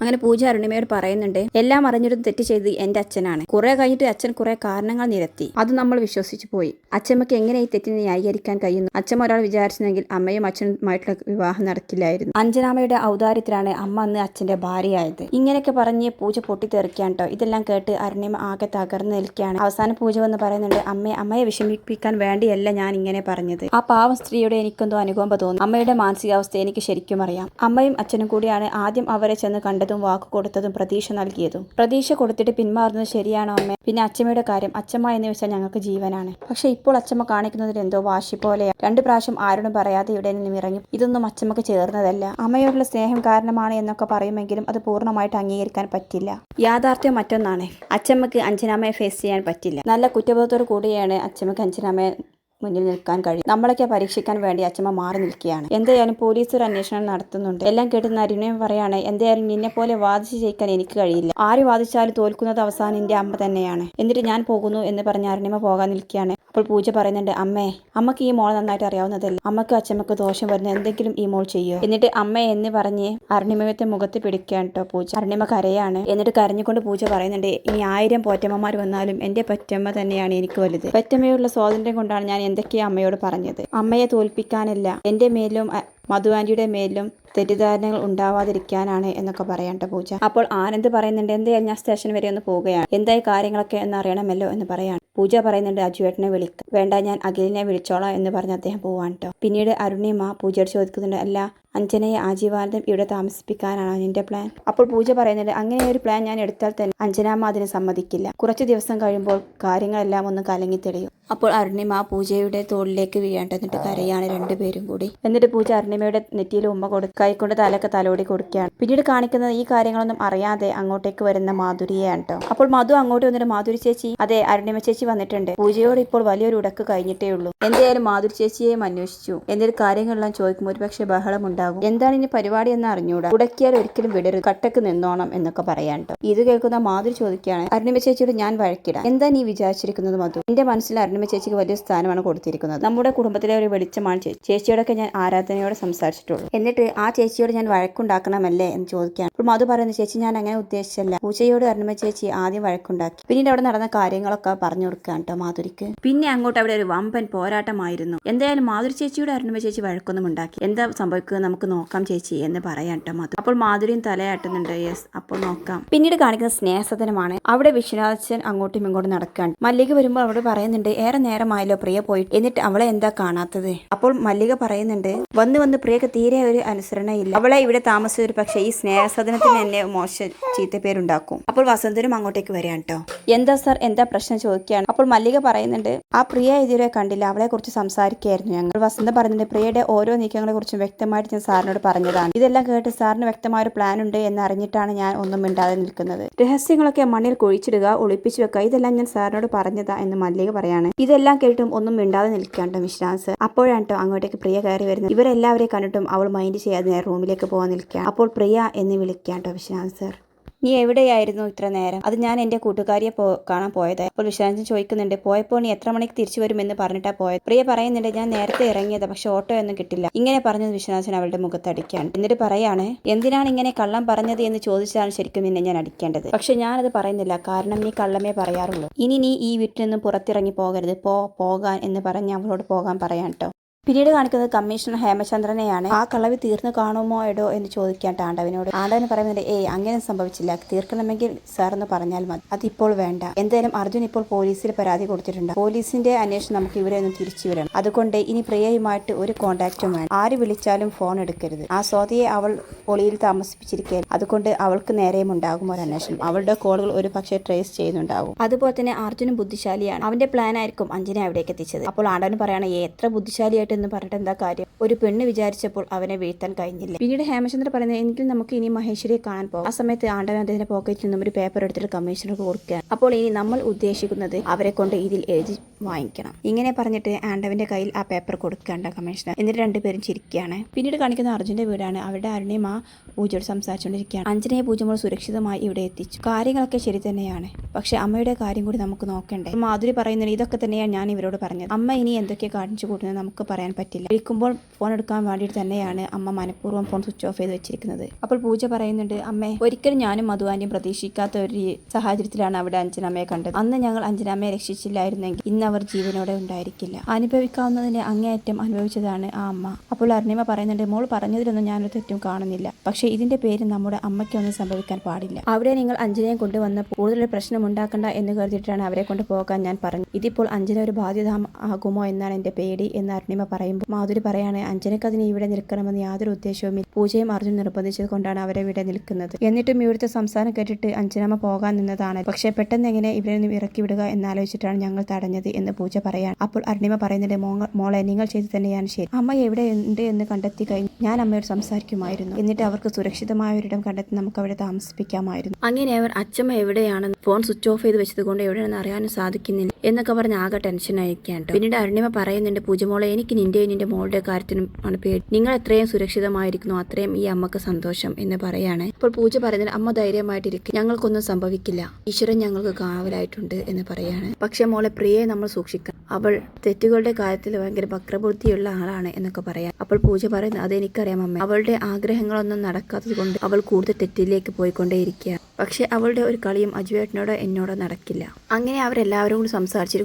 അങ്ങനെ പൂജ അരുണിമയോട് പറയുന്നുണ്ട് എല്ലാം അറിഞ്ഞിട്ടും തെറ്റ് ചെയ്ത് എന്റെ അച്ഛനാണ്. കുറെ കഴിഞ്ഞിട്ട് അച്ഛൻ കുറെ കാരണങ്ങൾ നിരത്തി. അത് നമ്മൾ വിശ്വസിച്ചു പോയി. അച്ഛമ്മക്ക് എങ്ങനെ ഈ തെറ്റിനെ ന്യായീകരിക്കാൻ കഴിയുന്നു? അച്ഛമ്മ ഒരാൾ വിചാരിച്ചെങ്കിൽ അമ്മയും അച്ഛനുമായിട്ടുള്ള വിവാഹം നടക്കില്ലായിരുന്നു. അഞ്ജനാമയുടെ ഔദാര്യത്തിലാണ് അമ്മ അന്ന് അച്ഛന്റെ ഭാര്യയായത്. ഇങ്ങനെയൊക്കെ പറഞ്ഞ് പൂജ പൊട്ടിത്തെറിക്കാൻ കേട്ടോ ഇതെല്ലാം കേട്ട് അരുണിമ ആകെ തകർന്നു നിൽക്കുകയാണ്. അവസാന പൂജ വന്ന് പറയുന്നുണ്ട് അമ്മയെ അമ്മയെ വിഷമിപ്പിക്കാൻ വേണ്ടിയല്ല ഞാൻ ഇങ്ങനെ പറഞ്ഞത്. ആ പാവം സ്ത്രീയുടെ എനിക്കെന്തോ അനുകമ്പ തോന്നി അമ്മയുടെ മാനസികാവസ്ഥ എനിക്ക് ശരിക്കും അറിയാം. അമ്മയും അച്ഛനും കൂടിയാണ് ആദ്യം അവരെ ചെന്ന് കണ്ടതും വാക്ക് കൊടുത്തതും പ്രതീക്ഷ നൽകിയതും. പ്രതീക്ഷ കൊടുത്തിട്ട് പിന്മാറുന്നത് ശരിയാണോ അമ്മ? പിന്നെ അച്ഛമ്മയുടെ കാര്യം അച്ഛമ്മ എന്ന് വെച്ചാൽ ഞങ്ങൾക്ക് ജീവനാണ്. പക്ഷെ ഇപ്പോൾ അച്ഛമ്മ കാണിക്കുന്നതിൽ എന്തോ വാശി പോലെയാണ് രണ്ടു പ്രാവശ്യം ആരോടും പറയാതെ ഇവിടെ നിന്നും ഇറങ്ങി. ഇതൊന്നും അച്ഛമ്മക്ക് ചേർന്നതല്ല. അമ്മയോടുള്ള സ്നേഹം കാരണമാണ് എന്നൊക്കെ പറയുമെങ്കിലും അത് പൂർണമായിട്ട് അംഗീകരിക്കാൻ പറ്റില്ല. യാഥാർത്ഥ്യം മറ്റൊന്നാണ്. അച്ഛമ്മക്ക് അഞ്ജനാമയെ ഫേസ് ചെയ്യാൻ പറ്റില്ല. നല്ല കുറ്റബോധത്തോടു കൂടിയാണ് അച്ഛമ്മക്ക് അഞ്ജനാമ്മയെ മുന്നിൽ നിൽക്കാൻ കഴിയും. നമ്മളൊക്കെ പരീക്ഷിക്കാൻ വേണ്ടി അച്ഛമ്മ മാറി നിൽക്കുകയാണ്. എന്തായാലും പോലീസ് ഒരു അന്വേഷണം നടത്തുന്നുണ്ട്. എല്ലാം കേട്ടുന്ന അരുണയും പറയാണ് എന്തായാലും നിന്നെ പോലെ വാദിച്ച് ജയിക്കാൻ എനിക്ക് കഴിയില്ല. ആര് വാദിച്ചാലും തോൽക്കുന്നത് അവസാനം എന്റെ അമ്മ തന്നെയാണ്. എന്നിട്ട് ഞാൻ പോകുന്നു എന്ന് പറഞ്ഞ് അരുണിമ പോകാൻ നിൽക്കുകയാണ്. അപ്പോൾ പൂജ പറയുന്നുണ്ട് അമ്മേ അമ്മയ്ക്ക് ഈ മോൾ നന്നായിട്ട് അറിയാവുന്നതല്ല. അമ്മയ്ക്ക് അച്ഛമ്മക്ക് ദോഷം വരുന്ന എന്തെങ്കിലും ഈ മോൾ ചെയ്യോ? എന്നിട്ട് അമ്മ എന്ന് പറഞ്ഞ് അരുണിമയത്തെ മുഖത്ത് പിടിക്കാൻ കേട്ടോ പൂജ. അരുണിമ കരയാണ്. എന്നിട്ട് കരഞ്ഞുകൊണ്ട് പൂജ പറയുന്നുണ്ട് ഇനി ആയിരം പോറ്റമ്മമാർ വന്നാലും എന്റെ പറ്റമ്മ തന്നെയാണ് എനിക്ക് വലുത്. പറ്റമ്മയുള്ള സ്വാതന്ത്ര്യം കൊണ്ടാണ് ഞാൻ എന്തൊക്കെയാ അമ്മയോട് പറഞ്ഞത്? അമ്മയെ തോൽപ്പിക്കാനല്ല എന്റെ മേലും മധു ആന്റിയുടെ മേലും തെറ്റിദ്ധാരണകൾ ഉണ്ടാവാതിരിക്കാനാണ് എന്നൊക്കെ പറയണ്ട പൂജ. അപ്പോൾ ആനന്ദ് പറയുന്നുണ്ട് എന്തായാലും ഞാൻ സ്റ്റേഷൻ വരെ ഒന്ന് പോവുകയാണ്. എന്തായി കാര്യങ്ങളൊക്കെ എന്ന് അറിയണമല്ലോ എന്ന് പറയാണ്. പൂജ പറയുന്നുണ്ട് അജുവേട്ടനെ വിളിക്ക വേണ്ട ഞാൻ അഖിലിനെ വിളിച്ചോളാം എന്ന് പറഞ്ഞ് അദ്ദേഹം പോവാൻ കേട്ടോ പിന്നീട് അരുണിമ പൂജയോട് ചോദിക്കുന്നുണ്ട് അല്ല അഞ്ജനയെ ആജീവാനന്ദം ഇവിടെ താമസിപ്പിക്കാനാണ് നിന്റെ പ്ലാൻ അപ്പോൾ പൂജ പറയുന്നത് അങ്ങനെ ഒരു പ്ലാൻ ഞാൻ എടുത്താൽ തന്നെ അഞ്ജനാമ്മ അതിന് സമ്മതിക്കില്ല. കുറച്ച് ദിവസം കഴിയുമ്പോൾ കാര്യങ്ങളെല്ലാം ഒന്ന് കലങ്ങി തെളിയും. അപ്പോൾ അരുണിമ പൂജയുടെ തോളിലേക്ക് വീഴേണ്ടതിട്ട് കരയാണ് രണ്ടുപേരും കൂടി. എന്നിട്ട് പൂജ അരുണിമയുടെ നെറ്റിയിൽ ഉമ്മ കൊടു കൈക്കൊണ്ട് തലൊക്കെ തലോടി കൊടുക്കുകയാണ്. പിന്നീട് കാണിക്കുന്നത് ഈ കാര്യങ്ങളൊന്നും അറിയാതെ അങ്ങോട്ടേക്ക് വരുന്ന മാധുരിയാണ് കേട്ടോ അപ്പോൾ മധു അങ്ങോട്ട് വന്നിട്ട് മാധുരി ചേച്ചി അതെ അരുണിമ ചേച്ചി വന്നിട്ടുണ്ട്. പൂജയോട് ഇപ്പോൾ വലിയൊരു ഉടക്ക് കഴിഞ്ഞിട്ടേ ഉള്ളൂ എന്തായാലും മാധുരി ചേച്ചിയെയും അന്വേഷിച്ചു. എന്നിട്ട് കാര്യങ്ങളെല്ലാം ചോദിക്കുമ്പോൾ ഒരുപക്ഷെ ബഹളം ഉണ്ടാകും എന്താണ് ഇനി പരിപാടി എന്ന് അറിഞ്ഞൂടാ. ഉടക്കിയാൽ ഒരിക്കലും വിടരുത്. കട്ടക്ക് നിന്നോണം എന്നൊക്കെ പറയാൻ ഇത് കേൾക്കുന്ന മാധുരി ചോദിക്കുകയാണ് അരുണിമ ചേച്ചിയോട് ഞാൻ വഴക്കിടാം. എന്താ നീ വിചാരിച്ചിരിക്കുന്നത് മധു? എന്റെ മനസ്സിൽ അരുണിമ ചേച്ചിക്ക് വലിയ സ്ഥാനമാണ് കൊടുത്തിരിക്കുന്നത്. നമ്മുടെ കുടുംബത്തിലെ ഒരു വെളിച്ചമാണ് ചേച്ചി ചേച്ചിയോടൊക്കെ ഞാൻ ആരാധനയോടെ സംസാരിച്ചിട്ടുള്ളൂ. എന്നിട്ട് ആ ചേച്ചിയോട് ഞാൻ വഴക്കുണ്ടാക്കണമല്ലേ എന്ന് ചോദിക്കുകയാണ്. അപ്പോൾ മധു പറയുന്നു ചേച്ചി ഞാൻ അങ്ങനെ ഉദ്ദേശിച്ചല്ല. പൂജയോട് അരുണിമ ചേച്ചി ആദ്യം വഴക്കുണ്ടാക്കി. പിന്നീട് അവിടെ നടന്ന കാര്യങ്ങളൊക്കെ പറഞ്ഞു കൊടുക്കുകയാണ് കേട്ടോ മാധുരിക്ക്. പിന്നെ അങ്ങോട്ട് അവിടെ ഒരു വമ്പൻ പോരാട്ടമായിരുന്നു. എന്തായാലും മാധുരി ചേച്ചിയുടെ അരുണിമ ചേച്ചി വഴക്കൊന്നും ഉണ്ടാക്കി. എന്താ സംഭവിക്കുക നമുക്ക് നോക്കാം ചേച്ചി എന്ന് പറയാം കേട്ടോ മധു. അപ്പോൾ മാധുരിയും തലയാട്ടുന്നുണ്ട്. യെസ് അപ്പോൾ നോക്കാം. പിന്നീട് കാണിക്കുന്ന സ്നേഹസദനമാണ്. അവിടെ വിശ്വനാഥൻ അങ്ങോട്ടും ഇങ്ങോട്ടും നടക്കുകയാണ് മല്ലിക വരുമ്പോൾ അവിടെ പറയുന്നുണ്ട് ഏറെ നേരമായല്ലോ പ്രിയ പോയിട്ട്. എന്നിട്ട് അവളെ എന്താ കാണാത്തത്? അപ്പോൾ മല്ലിക പറയുന്നുണ്ട് വന്ന് വന്ന് പ്രിയക്ക് തീരെ ഒരു അനുസരണ ഇല്ല അവളെ ഇവിടെ താമസിച്ചൊരു പക്ഷേ ഈ സ്നേഹസദനത്തിന് എന്നെ മോശം ചീത്തപ്പേരുണ്ടാക്കും അപ്പോൾ വസന്തനും അങ്ങോട്ടേക്ക് വരാം കേട്ടോ എന്താ സാർ എന്താ പ്രശ്നം ചോദിക്കുകയാണ്. അപ്പോൾ മല്ലിക പറയുന്നുണ്ട് ആ പ്രിയ ഇതുവരെ കണ്ടില്ല അവളെ കുറിച്ച് സംസാരിക്കുകയായിരുന്നു ഞങ്ങൾ. വസന്ത പറയുന്നുണ്ട് പ്രിയയുടെ ഓരോ നീക്കങ്ങളെ കുറിച്ചും വ്യക്തമായിട്ട് ഞാൻ സാറിനോട് പറഞ്ഞതാണ്. ഇതെല്ലാം കേട്ട് സാറിന് വ്യക്തമായ ഒരു പ്ലാൻ ഉണ്ട് എന്ന് അറിഞ്ഞിട്ടാണ് ഞാൻ ഒന്നും മിണ്ടാതെ നിൽക്കുന്നത്. രഹസ്യങ്ങളൊക്കെ മണ്ണിൽ കുഴിച്ചിടുക ഒളിപ്പിച്ചു വെക്കുക ഇതെല്ലാം ഞാൻ സാറിനോട് പറഞ്ഞതാ എന്ന് മല്ലിക പറയാണ്. ഇതെല്ലാം കേട്ടും ഒന്നും മിണ്ടാതെ നിൽക്കാണ്ടോ വിശ്രാന്ത് അപ്പോഴാണ് ട്ടോ അങ്ങോട്ടേക്ക് പ്രിയ കയറി വരുന്നത്. ഇവരെല്ലാവരെയും കണ്ടിട്ടും അവൾ മൈൻഡ് ചെയ്യാതെ റൂമിലേക്ക് പോകാൻ നിൽക്കുക അപ്പോൾ പ്രിയ എന്ന് വിളിക്കാണ്ടോ വിശ്രാന്ത് സർ. നീ എവിടെയായിരുന്നു ഇത്ര നേരം? അത് ഞാൻ എന്റെ കൂട്ടുകാരിയെ പോ കാണാൻ പോയത്. അപ്പോൾ വിശ്രാന്തി ചോദിക്കുന്നുണ്ട് പോയപ്പോൾ നീ എത്ര മണിക്ക് തിരിച്ചു വരുമെന്ന് പറഞ്ഞിട്ടാ പോയത്? പ്രിയ പറയുന്നുണ്ട് ഞാൻ നേരത്തെ ഇറങ്ങിയത് പക്ഷെ ഓട്ടോ ഒന്നും കിട്ടില്ല. ഇങ്ങനെ പറഞ്ഞത് വിശ്വനാഥൻ അവളുടെ മുഖത്തടിക്കാണ് എന്നിട്ട് പറയാണ് എന്തിനാണ് ഇങ്ങനെ കള്ളം പറഞ്ഞത് എന്ന് ചോദിച്ചാണ് ശരിക്കും നിന്നെ ഞാൻ അടിക്കേണ്ടത്. പക്ഷെ ഞാനത് പറയുന്നില്ല കാരണം നീ കള്ളമേ പറയാറുള്ളൂ. ഇനി നീ ഈ വീട്ടിൽ നിന്ന് പുറത്തിറങ്ങി പോകരുത്. പോ പോകാൻ എന്ന് പറഞ്ഞ് അവളോട് പോകാൻ പറയാൻ കേട്ടോ പിന്നീട് കാണിക്കുന്നത് കമ്മീഷണർ ഹേമചന്ദ്രനെയാണ്. ആ കളവി തീർന്നു കാണുമോ എടോ എന്ന് ചോദിക്കാൻ ആണ്ടവനോട് ആണ്ടവന് പറയുന്നത് ഏയ് അങ്ങനെ സംഭവിച്ചില്ല. തീർക്കണമെങ്കിൽ സാർ എന്ന് പറഞ്ഞാൽ മതി. അതിപ്പോൾ വേണ്ട. എന്തായാലും അർജുൻ ഇപ്പോൾ പോലീസിൽ പരാതി കൊടുത്തിട്ടുണ്ട്. പോലീസിന്റെ അന്വേഷണം നമുക്ക് ഇവിടെ ഒന്ന് തിരിച്ചു വരണം. അതുകൊണ്ട് ഇനി പ്രിയയുമായിട്ട് ഒരു കോണ്ടാക്റ്റും വേണം ആര് വിളിച്ചാലും ഫോൺ എടുക്കരുത്. ആ സ്വാതിയെ അവൾ ഒളിയിൽ താമസിപ്പിച്ചിരിക്കുക അതുകൊണ്ട് അവൾക്ക് നേരെയും ഉണ്ടാകും ഒരു അന്വേഷണം. അവളുടെ കോളുകൾ ഒരു പക്ഷേ ട്രേസ് ചെയ്യുന്നുണ്ടാവും. അതുപോലെ തന്നെ അർജുനും ബുദ്ധിശാലിയാണ്. അവന്റെ പ്ലാൻ ആയിരിക്കും അഞ്ജനെ അവിടേക്ക് എത്തിച്ചത്. അപ്പോൾ ആണ്ടവൻ പറയണ എത്ര ബുദ്ധിശാലിയായിട്ട് എന്ന് പറഞ്ഞിട്ട് എന്താ കാര്യം? ഒരു പെണ്ണ് വിചാരിച്ചപ്പോൾ അവനെ വീഴ്ത്താൻ കഴിഞ്ഞില്ല. പിന്നീട് ഹേമചന്ദ്ര പറയുന്നത് എങ്കിൽ നമുക്ക് ഇനി മഹേശ്വരിയെ കാണാൻ പോകാം. ആ സമയത്ത് ആണ്ടവൻ അദ്ദേഹത്തിന്റെ പോക്കറ്റിൽ നിന്നും ഒരു പേപ്പർ എടുത്തിട്ട് കമ്മീഷണർക്ക് കൊടുക്കുക അപ്പോൾ ഇനി നമ്മൾ ഉദ്ദേശിക്കുന്നത് അവരെ കൊണ്ട് ഇതിൽ എഴുതി വാങ്ങിക്കണം. ഇങ്ങനെ പറഞ്ഞിട്ട് ആണ്ടവന്റെ കയ്യിൽ ആ പേപ്പർ കൊടുക്കേണ്ട കമ്മീഷണർ എന്നിട്ട് രണ്ടുപേരും ചിരിക്കുകയാണ്. പിന്നീട് കാണിക്കുന്ന അർജുന്റെ വീടാണ്. അവരുടെ അരുണിമ പൂജയോട് സംസാരിച്ചുകൊണ്ടിരിക്കുകയാണ്. അഞ്ജനയെ പൂജമോൾ സുരക്ഷിതമായി ഇവിടെ എത്തിച്ചു. കാര്യങ്ങളൊക്കെ ശരി തന്നെയാണ്. പക്ഷെ അമ്മയുടെ കാര്യം കൂടി നമുക്ക് നോക്കണ്ടേ? മാധുരി പറയുന്നത് ഇതൊക്കെ തന്നെയാണ് ഞാൻ ഇവരോട് പറഞ്ഞത്. അമ്മ ഇനി എന്തൊക്കെ കാണിച്ചു കൂട്ടുന്നത് നമുക്ക് പറയാൻ പറ്റില്ല. വിളിക്കുമ്പോൾ ഫോൺ എടുക്കാൻ വേണ്ടിയിട്ട് തന്നെയാണ് അമ്മ മനഃപൂർവം ഫോൺ സ്വിച്ച് ഓഫ് ചെയ്ത് വെച്ചിരിക്കുന്നത്. അപ്പോൾ പൂജ പറയുന്നുണ്ട് അമ്മേ ഒരിക്കലും ഞാനും മധുവാന്റിയും പ്രതീക്ഷിക്കാത്ത ഒരു സാഹചര്യത്തിലാണ് അവിടെ അഞ്ജനമ്മയെ കണ്ടത്. അന്ന് ഞങ്ങൾ അഞ്ജനമ്മയെ രക്ഷിച്ചില്ലായിരുന്നെങ്കിൽ ഇന്ന് അവർ ജീവനോടെ ഉണ്ടായിരിക്കില്ല. അനുഭവിക്കാവുന്നതിനെ അങ്ങേയറ്റം അനുഭവിച്ചതാണ് ആ അമ്മ. അപ്പോൾ അരുണിമ പറയുന്നുണ്ട് മോൾ പറഞ്ഞതിലൊന്നും ഞാനൊരു തെറ്റും കാണുന്നില്ല. പക്ഷേ ഇതിന്റെ പേര് നമ്മുടെ അമ്മയ്ക്കൊന്നും സംഭവിക്കാൻ പാടില്ല. അവിടെ നിങ്ങൾ അഞ്ജനയെ കൊണ്ടുവന്ന് കൂടുതൽ പ്രശ്നം ഉണ്ടാക്കണ്ട എന്ന് കരുതിയിട്ടാണ് അവരെ കൊണ്ട് പോകാൻ ഞാൻ പറഞ്ഞു ഇതിപ്പോൾ അഞ്ജന ഒരു ബാധ്യത ആകുമോ എന്നാണ് എന്റെ പേടി എന്ന് അരുണിമ പറയുമ്പോൾ മാധുരി പറയാണ് അഞ്ജനക്ക് അതിന് ഇവിടെ നിൽക്കണമെന്ന് യാതൊരു ഉദ്ദേശവുമില്ല. പൂജയും അർജുൻ നിർബന്ധിച്ചത് കൊണ്ടാണ് അവരെ ഇവിടെ നിൽക്കുന്നത്. എന്നിട്ടും ഇവിടുത്തെ സംസാരം കേട്ടിട്ട് അഞ്ജനമ്മ പോകാൻ നിന്നതാണ്. പക്ഷേ പെട്ടെന്ന് എങ്ങനെ ഇവരെ നിന്ന് ഇറക്കി വിടുക എന്നാലോചിച്ചിട്ടാണ് ഞങ്ങൾ തടഞ്ഞത് എന്ന് പൂജ പറയാൻ അപ്പോൾ അരുണിമ പറയുന്നുണ്ട് "മോങ്ങ- മോളെ നിങ്ങൾ ചെയ്തു തന്നെയാണ് ശരി. അമ്മ എവിടെ ഉണ്ട് എന്ന് കണ്ടെത്തി കഴിഞ്ഞു ഞാൻ അമ്മയോട് സംസാരിക്കുമായിരുന്നു. എന്നിട്ട് അവർക്ക് സുരക്ഷിതമായ ഒരിടം കണ്ടെത്തി നമുക്ക് അവിടെ താമസിപ്പിക്കാമായിരുന്നു. അങ്ങനെ അവർ അച്ഛമ്മ എവിടെയാണെന്ന് ഫോൺ സ്വിച്ച് ഓഫ് ചെയ്ത് വെച്ചത് കൊണ്ട് എവിടെയാണെന്ന് അറിയാനും സാധിക്കുന്നില്ല. എന്നൊക്കെ പറഞ്ഞ് ആകെ ടെൻഷൻ അയക്കാണ്ട് പിന്നീട് അരുണിമ പറയുന്നുണ്ട് പൂജമോളെ എനിക്ക് നിന്റെയും നിന്റെ മോളുടെ കാര്യത്തിനും ആണ് പേടി നിങ്ങൾ എത്രയും സുരക്ഷിതമായിരിക്കുന്നു അത്രയും ഈ അമ്മയ്ക്ക് സന്തോഷം എന്ന് പറയാണ്. ഇപ്പോൾ പൂജ പറയുന്നത് അമ്മ ധൈര്യമായിട്ടിരിക്കും ഞങ്ങൾക്കൊന്നും സംഭവിക്കില്ല. ഈശ്വരൻ ഞങ്ങൾക്ക് കാവലായിട്ടുണ്ട് എന്ന് പറയാണ്. പക്ഷെ മോളെ പ്രിയയെ നമ്മൾ സൂക്ഷിക്കണം അവൾ തെറ്റുകളുടെ കാര്യത്തിൽ ഭയങ്കര വക്രബുദ്ധിയുള്ള ആളാണ് എന്നൊക്കെ പറയാം. അപ്പോൾ പൂജ പറയുന്നത് അതെനിക്കറിയാം അമ്മ. അവളുടെ ആഗ്രഹങ്ങളൊന്നും നടക്കാത്തത് കൊണ്ട് അവൾ കൂടുതൽ തെറ്റിലേക്ക് പോയിക്കൊണ്ടേയിരിക്കുക പക്ഷെ അവളുടെ ഒരു കളിയും അജുവേട്ടനോടോ എന്നോടോ നടക്കില്ല. അങ്ങനെ അവരെല്ലാവരും കൂടി സംസാരിച്ചു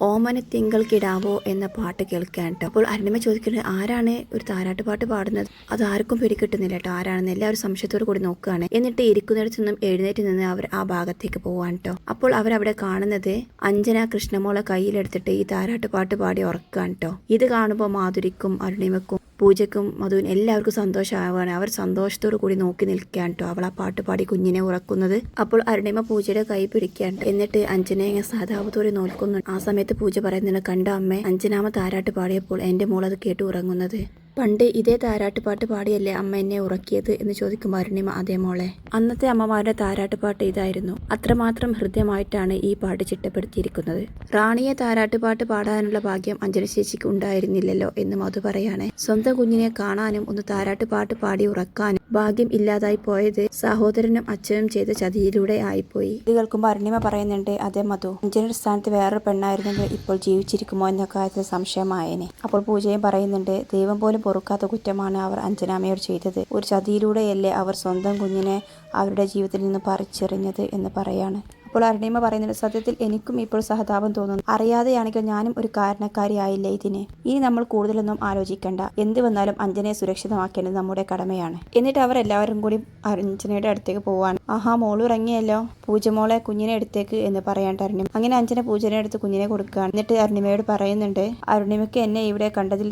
കൊണ്ടിരിക്കുമ്പോൾ ഓമന തിങ്കൾ കിടാവോ എന്ന പാട്ട് കേൾക്കാൻ കേട്ടോ അപ്പോൾ അരുണിമ ചോദിക്കുന്നത് ആരാണ് ഒരു താരാട്ട് പാട്ട് പാടുന്നത്? അത് ആർക്കും പിടികിട്ടുന്നില്ല കേട്ടോ ആരാണെന്ന് എല്ലാവരും സംശയത്തോടു കൂടി നോക്കുകയാണ്. എന്നിട്ട് ഇരിക്കുന്നിടത്ത് നിന്നും എഴുന്നേറ്റ് നിന്ന് അവർ ആ ഭാഗത്തേക്ക് പോവാൻ കേട്ടോ അപ്പോൾ അവരവിടെ കാണുന്നത് അഞ്ജന കൃഷ്ണമോളെ കയ്യിലെടുത്തിട്ട് ഈ താരാട്ട് പാട്ട് പാടി ഉറക്കാൻ കേട്ടോ ഇത് കാണുമ്പോൾ മാധുരിക്കും അരുണിമക്കും പൂജക്കും മധുവിനും എല്ലാവർക്കും സന്തോഷമാവുകയാണ്. അവർ സന്തോഷത്തോടു കൂടി നോക്കി നിൽക്കുകയാണ് കേട്ടോ. അവൾ ആ പാട്ട് പാടി കുഞ്ഞിനെ ഉറക്കുന്നത്. അപ്പോൾ അരുണിമ പൂജയുടെ കൈ പിടിക്കാൻ എന്നിട്ട് അഞ്ജനയെ സഹതാപത്തോടെ നോക്കുന്നു ആ സമയത്ത് പൂജ പറയുന്നുണ്ട് കണ്ട അമ്മ? അഞ്ജനാമ താരാട്ട് പാടിയപ്പോൾ എന്റെ മോൾ അത് കേട്ട് ഉറങ്ങുന്നത്. പണ്ട് ഇതേ താരാട്ടുപാട്ട് പാടിയല്ലേ അമ്മ എന്നെ ഉറക്കിയത് എന്ന് ചോദിക്കും അരുണിമ അതേ മോളെ. അന്നത്തെ അമ്മമാരുടെ താരാട്ടുപാട്ട് ഇതായിരുന്നു. അത്രമാത്രം ഹൃദ്യമായിട്ടാണ് ഈ പാട്ട് ചിട്ടപ്പെടുത്തിയിരിക്കുന്നത്. റാണിയെ താരാട്ടുപാട്ട് പാടാനുള്ള ഭാഗ്യം അഞ്ജലി ചേച്ചിക്ക് ഉണ്ടായിരുന്നില്ലല്ലോ എന്ന് മധു പറയാണ്. സ്വന്തം കുഞ്ഞിനെ കാണാനും ഒന്ന് താരാട്ടുപാട്ട് പാടി ഉറക്കാനും ഭാഗ്യം ഇല്ലാതായി പോയത് സഹോദരനും അച്ഛനും ചെയ്ത ചതിയിലൂടെ ആയിപ്പോയി. ഇത് കേൾക്കുമ്പോൾ അരുണിമ പറയുന്നുണ്ട് അതേ മധു അഞ്ജലിയുടെ സ്ഥാനത്ത് വേറൊരു പെണ്ണായിരുന്നെങ്കിൽ ഇപ്പോൾ ജീവിച്ചിരിക്കുമോ എന്ന കാര്യത്തിൽ സംശയമായേനെ. അപ്പോൾ പൂജയും പറയുന്നുണ്ട് ദൈവം പോലും പൊറുക്കാത്ത കുറ്റമാണ് അവർ അഞ്ജനാമയോട് ചെയ്തത്. ഒരു ചതിയിലൂടെയല്ലേ അവർ സ്വന്തം കുഞ്ഞിനെ അവരുടെ ജീവിതത്തിൽ നിന്ന് പറിച്ചെറിഞ്ഞത് എന്ന് പറയാണ്. അപ്പോൾ അരുണിമ പറയുന്നുണ്ട് സത്യത്തിൽ എനിക്കും ഇപ്പോൾ സഹതാപം തോന്നുന്നു. അറിയാതെയാണെങ്കിൽ ഞാനും ഒരു കാരണക്കാരിയായില്ല ഇതിന്? ഇനി നമ്മൾ കൂടുതലൊന്നും ആലോചിക്കേണ്ട. എന്ത് വന്നാലും അഞ്ജനയെ സുരക്ഷിതമാക്കേണ്ടത് നമ്മുടെ കടമയാണ്. എന്നിട്ട് അവർ എല്ലാവരും കൂടി അഞ്ജനയുടെ അടുത്തേക്ക് പോവാണ് ആഹാ മോളു ഇറങ്ങിയല്ലോ പൂജമോളെ കുഞ്ഞിനെ എടുത്തേക്ക് എന്ന് പറയാണ്ട് അരുണിമ അങ്ങനെ അഞ്ജന പൂജനെ അടുത്ത് കുഞ്ഞിനെ കൊടുക്കുകയാണ്. എന്നിട്ട് അരുണിമയോട് പറയുന്നുണ്ട് അരുണിമയ്ക്ക് എന്നെ ഇവിടെ കണ്ടതിൽ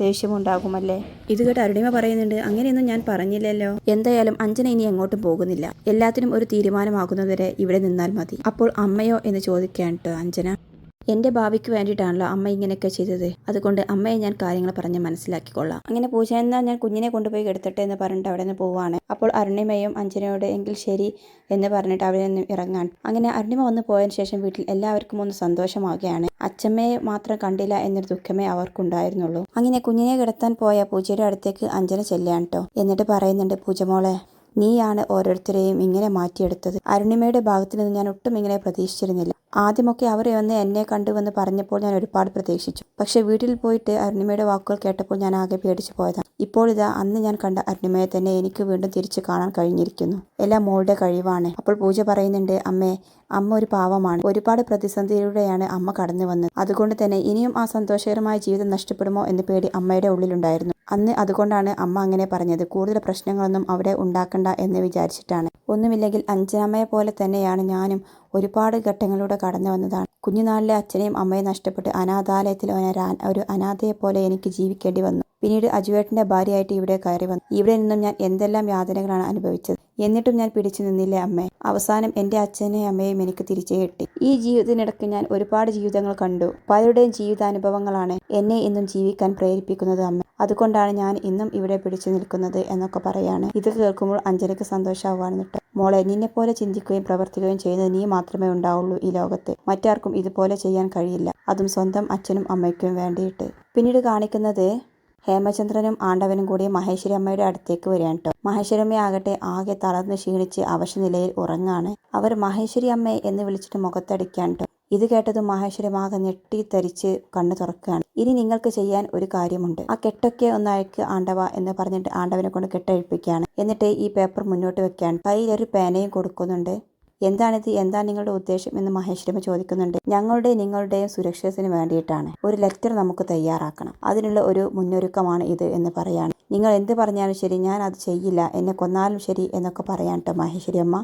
ദേഷ്യമുണ്ടാകുമല്ലേ? ഇത് കേട്ട് അരുണിമ പറയുന്നുണ്ട് അങ്ങനെയൊന്നും ഞാൻ പറഞ്ഞില്ലല്ലോ. എന്തായാലും അഞ്ജന ഇനി എങ്ങോട്ടും പോകുന്നില്ല. എല്ലാത്തിനും ഒരു തീരുമാനമാകുന്നതുവരെ ഇവിടെ നിന്നാൽ മതി. അപ്പോൾ അമ്മയോ? എന്ന് ചോദിക്കാൻ കേട്ടോ അഞ്ജന. എന്റെ ഭാവിക്ക് വേണ്ടിയിട്ടാണല്ലോ അമ്മ ഇങ്ങനെയൊക്കെ ചെയ്തത്. അതുകൊണ്ട് അമ്മയെ ഞാൻ കാര്യങ്ങൾ പറഞ്ഞ് മനസ്സിലാക്കിക്കൊള്ളാം. അങ്ങനെ പൂജ എന്നാൽ ഞാൻ കുഞ്ഞിനെ കൊണ്ടുപോയി എടുത്തിട്ട് എന്ന് പറഞ്ഞിട്ട് അവിടെ നിന്ന് പോവാണ്. അപ്പോൾ അരുണിമയും അഞ്ജനയോട് എങ്കിൽ ശരി എന്ന് പറഞ്ഞിട്ട് അവിടെ നിന്ന് ഇറങ്ങാൻ അങ്ങനെ അരുണിമ വന്ന് പോയതിന് ശേഷം വീട്ടിൽ എല്ലാവർക്കും ഒന്ന് സന്തോഷമാവുകയാണ്. അച്ഛമ്മയെ മാത്രം കണ്ടില്ല എന്നൊരു ദുഃഖമേ അവർക്കുണ്ടായിരുന്നുള്ളൂ. അങ്ങനെ കുഞ്ഞിനെ കിടത്താൻ പോയ പൂജയുടെ അടുത്തേക്ക് അഞ്ജന ചെല്ലുകയാണ് കേട്ടോ എന്നിട്ട് പറയുന്നുണ്ട് പൂജമോളെ നീയാണ് ഓരോരുത്തരെയും ഇങ്ങനെ മാറ്റിയെടുത്തത്. അരുണിമയുടെ ഭാഗത്തു നിന്ന് ഞാൻ ഒട്ടും ഇങ്ങനെ പ്രതീക്ഷിച്ചിരുന്നില്ല. ആദ്യമൊക്കെ അവർ വന്ന് എന്നെ കണ്ടുവെന്ന് പറഞ്ഞപ്പോൾ ഞാൻ ഒരുപാട് പ്രതീക്ഷിച്ചു. പക്ഷേ വീട്ടിൽ പോയിട്ട് അരുണിമയുടെ വാക്കുകൾ കേട്ടപ്പോൾ ഞാൻ ആകെ പേടിച്ചു പോയതാണ്. ഇപ്പോൾ ഇതാ അന്ന് ഞാൻ കണ്ട അരുണിമയെ തന്നെ എനിക്ക് വീണ്ടും തിരിച്ചു കാണാൻ കഴിഞ്ഞിരിക്കുന്നു. എല്ലാം മോളുടെ കഴിവാണ്. അപ്പോൾ പൂജ പറയുന്നുണ്ട് അമ്മേ അമ്മ ഒരു പാവമാണ്. ഒരുപാട് പ്രതിസന്ധിയിലൂടെയാണ് അമ്മ കടന്നു വന്നത്. അതുകൊണ്ട് തന്നെ ഇനിയും ആ സന്തോഷകരമായ ജീവിതം നഷ്ടപ്പെടുമോ എന്ന് പേടി അമ്മയുടെ ഉള്ളിലുണ്ടായിരുന്നു. അന്ന് അതുകൊണ്ടാണ് അമ്മ അങ്ങനെ പറഞ്ഞത്. കൂടുതൽ പ്രശ്നങ്ങളൊന്നും അവിടെ ഉണ്ടാക്കണ്ട എന്ന് വിചാരിച്ചിട്ടാണ്. ഒന്നുമില്ലെങ്കിൽ അഞ്ചാമയെ പോലെ തന്നെയാണ് ഞാനും ഒരുപാട് ഘട്ടങ്ങളിലൂടെ കടന്നു വന്നതാണ്. കുഞ്ഞുനാളിലെ അച്ഛനെയും അമ്മയെ നഷ്ടപ്പെട്ട് അനാഥാലയത്തിൽ ഒരു അനാഥയെ പോലെ എനിക്ക് ജീവിക്കേണ്ടി വന്നു. പിന്നീട് അജുവേട്ടന്റെ ഭാര്യയായിട്ട് ഇവിടെ കയറി വന്നു. ഇവിടെ നിന്നും ഞാൻ എന്തെല്ലാം യാതനകളാണ് അനുഭവിച്ചത്? എന്നിട്ടും ഞാൻ പിടിച്ചു നിന്നില്ലേ അമ്മേ? അവസാനം എന്റെ അച്ഛനെയും അമ്മയെയും എനിക്ക് തിരിച്ചേ കിട്ടി. ഈ ജീവിതത്തിനിടയ്ക്ക് ഞാൻ ഒരുപാട് ജീവിതങ്ങൾ കണ്ടു. പലരുടെയും ജീവിതാനുഭവങ്ങളാണ് എന്നെ ഇന്നും ജീവിക്കാൻ പ്രേരിപ്പിക്കുന്നത് അമ്മ. അതുകൊണ്ടാണ് ഞാൻ ഇന്നും ഇവിടെ പിടിച്ചു നിൽക്കുന്നത് എന്നൊക്കെ പറയാണ്. ഇത് കേൾക്കുമ്പോൾ അഞ്ജലിക്ക് സന്തോഷമാവാണ് കേട്ടോ. മോളെ നിന്നെപ്പോലെ ചിന്തിക്കുകയും പ്രവർത്തിക്കുകയും ചെയ്യുന്നത് നീ മാത്രമേ ഉണ്ടാവുള്ളൂ ഈ ലോകത്ത്. മറ്റാർക്കും ഇതുപോലെ ചെയ്യാൻ കഴിയില്ല. അതും സ്വന്തം അച്ഛനും അമ്മയ്ക്കും വേണ്ടിയിട്ട്. പിന്നീട് കാണിക്കുന്നത് ഹേമചന്ദ്രനും ആണ്ടവനും കൂടി മഹേശ്വരി അമ്മയുടെ അടുത്തേക്ക് വരികയാണ് കേട്ടോ മഹേശ്വരി അമ്മയാകട്ടെ ആകെ തളർന്ന് ക്ഷീണിച്ച് അവശനിലയിൽ ഉറങ്ങാണ്. അവർ മഹേശ്വരി അമ്മ എന്ന് വിളിച്ചിട്ട് മുഖത്തടിക്കാൻ കേട്ടോ ഇത് കേട്ടതും മഹേശ്വരി ആകെ ഞെട്ടിത്തരിച്ച് കണ്ണു തുറക്കുകയാണ്. ഇനി നിങ്ങൾക്ക് ചെയ്യാൻ ഒരു കാര്യമുണ്ട്. ആ കെട്ടൊക്കെ ഒന്ന് അയക്ക് ആണ്ടവ എന്ന് പറഞ്ഞിട്ട് ആണ്ടവനെ കൊണ്ട് കെട്ടഴിപ്പിക്കുകയാണ്. എന്നിട്ട് ഈ പേപ്പർ മുന്നോട്ട് വെക്കാൻ കയ്യിലൊരു പേനയും കൊടുക്കുന്നുണ്ട്. എന്താണിത്? എന്താണ് നിങ്ങളുടെ ഉദ്ദേശം എന്ന് മഹേശ്വരമ്മ ചോദിക്കുന്നുണ്ട്. ഞങ്ങളുടെ നിങ്ങളുടെയും സുരക്ഷത്തിന് വേണ്ടിയിട്ടാണ്. ഒരു ലെറ്റർ നമുക്ക് തയ്യാറാക്കണം. അതിനുള്ള ഒരു മുന്നൊരുക്കമാണ് ഇത് എന്ന് പറയാണ്. നിങ്ങൾ എന്ത് പറഞ്ഞാലും ശരി ഞാൻ അത് ചെയ്യില്ല എന്നെ കൊന്നാലും ശരി എന്നൊക്കെ പറയാൻ കേട്ടോ മഹേശ്വരി അമ്മ